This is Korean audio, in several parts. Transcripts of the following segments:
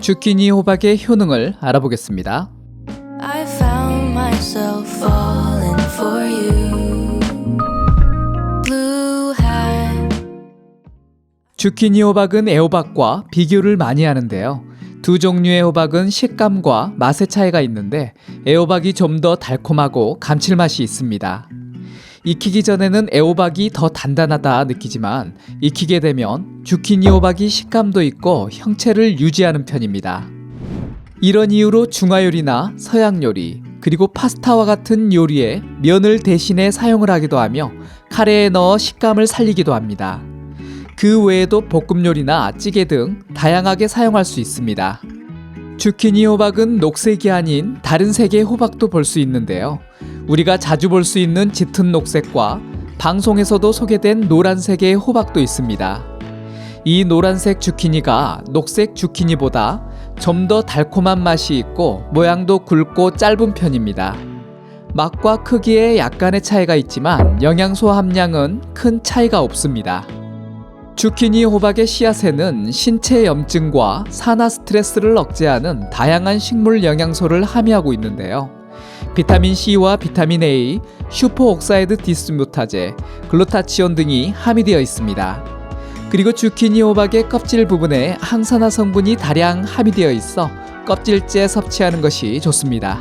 주키니 호박의 효능을 알아보겠습니다. 주키니 호박은 애호박과 비교를 많이 하는데요. 두 종류의 호박은 식감과 맛의 차이가 있는데 애호박이 좀 더 달콤하고 감칠맛이 있습니다. 익히기 전에는 애호박이 더 단단하다 느끼지만 익히게 되면 주키니 호박이 식감도 있고 형체를 유지하는 편입니다. 이런 이유로 중화 요리나 서양 요리 그리고 파스타와 같은 요리에 면을 대신에 사용을 하기도 하며 카레에 넣어 식감을 살리기도 합니다. 그 외에도 볶음 요리나 찌개 등 다양하게 사용할 수 있습니다. 주키니 호박은 녹색이 아닌 다른 색의 호박도 볼 수 있는데요. 우리가 자주 볼 수 있는 짙은 녹색과 방송에서도 소개된 노란색의 호박도 있습니다. 이 노란색 주키니가 녹색 주키니보다 좀 더 달콤한 맛이 있고 모양도 굵고 짧은 편입니다. 맛과 크기에 약간의 차이가 있지만 영양소 함량은 큰 차이가 없습니다. 주키니 호박의 씨앗에는 신체 염증과 산화 스트레스를 억제하는 다양한 식물 영양소를 함유하고 있는데요. 비타민 C와 비타민 A, 슈퍼옥사이드 디스뮤타제, 글루타치온 등이 함유되어 있습니다. 그리고 주키니 호박의 껍질 부분에 항산화 성분이 다량 함유되어 있어 껍질째 섭취하는 것이 좋습니다.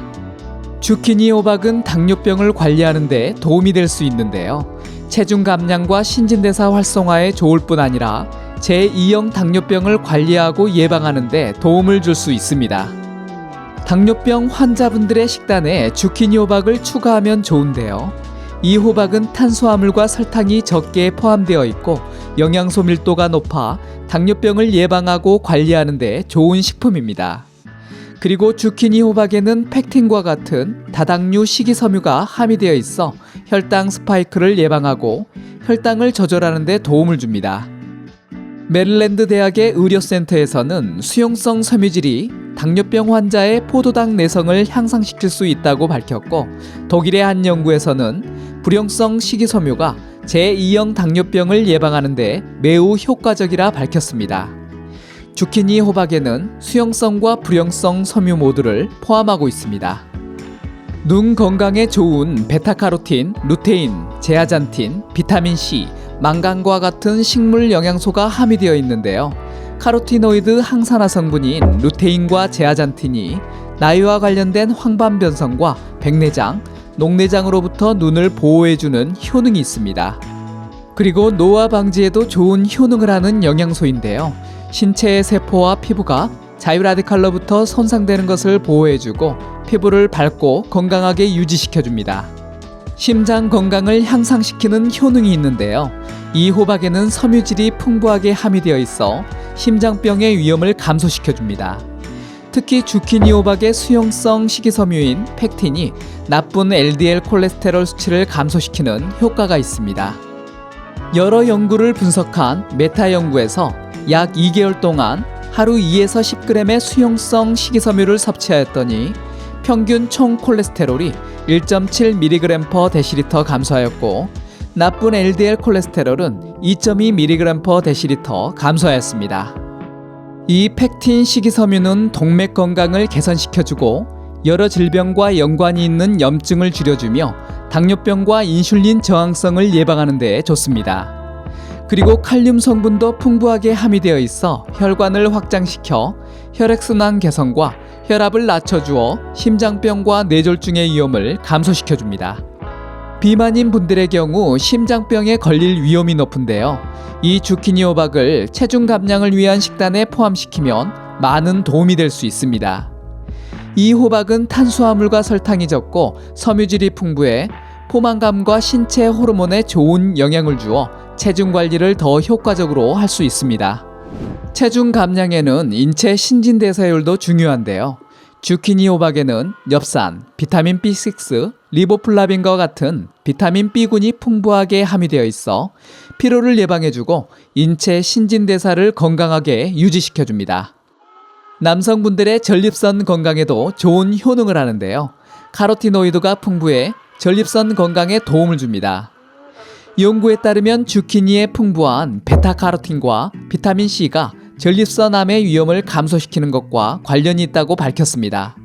주키니 호박은 당뇨병을 관리하는 데 도움이 될 수 있는데요. 체중 감량과 신진대사 활성화에 좋을 뿐 아니라 제2형 당뇨병을 관리하고 예방하는 데 도움을 줄 수 있습니다. 당뇨병 환자분들의 식단에 주키니 호박을 추가하면 좋은데요. 이 호박은 탄수화물과 설탕이 적게 포함되어 있고 영양소 밀도가 높아 당뇨병을 예방하고 관리하는 데 좋은 식품입니다. 그리고 주키니 호박에는 팩틴과 같은 다당류 식이섬유가 함유되어 있어 혈당 스파이크를 예방하고 혈당을 조절하는 데 도움을 줍니다. 메릴랜드 대학의 의료센터에서는 수용성 섬유질이 당뇨병 환자의 포도당 내성을 향상시킬 수 있다고 밝혔고 독일의 한 연구에서는 불용성 식이섬유가 제2형 당뇨병을 예방하는 데 매우 효과적이라 밝혔습니다. 주키니 호박에는 수용성과 불용성 섬유 모두를 포함하고 있습니다. 눈 건강에 좋은 베타카로틴, 루테인, 제아잔틴, 비타민 C, 망간과 같은 식물 영양소가 함유되어 있는데요. 카로티노이드 항산화 성분인 루테인과 제아잔틴이 나이와 관련된 황반 변성과 백내장, 녹내장으로부터 눈을 보호해주는 효능이 있습니다. 그리고 노화 방지에도 좋은 효능을 하는 영양소인데요. 신체의 세포와 피부가 자유라디칼로부터 손상되는 것을 보호해주고 피부를 밝고 건강하게 유지시켜줍니다. 심장 건강을 향상시키는 효능이 있는데요. 이 호박에는 섬유질이 풍부하게 함유되어 있어 심장병의 위험을 감소시켜줍니다. 특히 주키니 호박의 수용성 식이섬유인 팩틴이 나쁜 LDL 콜레스테롤 수치를 감소시키는 효과가 있습니다. 여러 연구를 분석한 메타 연구에서 약 2개월 동안 하루 2에서 10g의 수용성 식이섬유를 섭취하였더니 평균 총 콜레스테롤이 1.7mg/dL 감소하였고 나쁜 LDL 콜레스테롤은 2.2mg/dL 감소하였습니다. 이 팩틴 식이섬유는 동맥 건강을 개선시켜주고 여러 질병과 연관이 있는 염증을 줄여주며 당뇨병과 인슐린 저항성을 예방하는 데 좋습니다. 그리고 칼륨 성분도 풍부하게 함유되어 있어 혈관을 확장시켜 혈액순환 개선과 혈압을 낮춰주어 심장병과 뇌졸중의 위험을 감소시켜줍니다. 비만인 분들의 경우 심장병에 걸릴 위험이 높은데요. 이 주키니 호박을 체중 감량을 위한 식단에 포함시키면 많은 도움이 될 수 있습니다. 이 호박은 탄수화물과 설탕이 적고 섬유질이 풍부해 포만감과 신체 호르몬에 좋은 영향을 주어 체중 관리를 더 효과적으로 할 수 있습니다. 체중 감량에는 인체 신진대사율도 중요한데요. 주키니 호박에는 엽산, 비타민 B6, 리보플라빈과 같은 비타민 B군이 풍부하게 함유되어 있어 피로를 예방해주고 인체 신진대사를 건강하게 유지시켜줍니다. 남성분들의 전립선 건강에도 좋은 효능을 하는데요. 카로티노이드가 풍부해 전립선 건강에 도움을 줍니다. 연구에 따르면 주키니에 풍부한 베타카로틴과 비타민 C가 전립선암의 위험을 감소시키는 것과 관련이 있다고 밝혔습니다.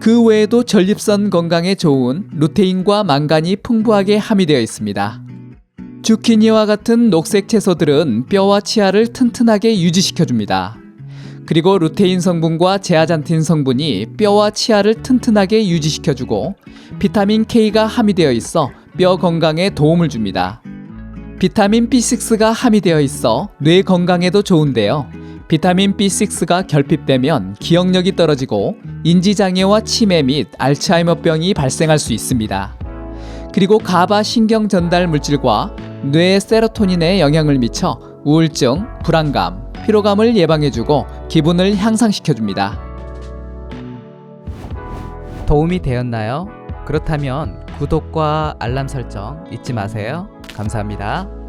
그 외에도 전립선 건강에 좋은 루테인과 망간이 풍부하게 함유되어 있습니다. 주키니와 같은 녹색 채소들은 뼈와 치아를 튼튼하게 유지시켜줍니다. 그리고 루테인 성분과 제아잔틴 성분이 뼈와 치아를 튼튼하게 유지시켜주고 비타민 K가 함유되어 있어 뼈 건강에 도움을 줍니다. 비타민 B6가 함유되어 있어 뇌 건강에도 좋은데요. 비타민 B6가 결핍되면 기억력이 떨어지고 인지장애와 치매 및 알츠하이머병이 발생할 수 있습니다. 그리고 가바 신경 전달 물질과 뇌 세로토닌에 영향을 미쳐 우울증, 불안감, 피로감을 예방해주고 기분을 향상시켜줍니다. 도움이 되었나요? 그렇다면 구독과 알람 설정 잊지 마세요. 감사합니다.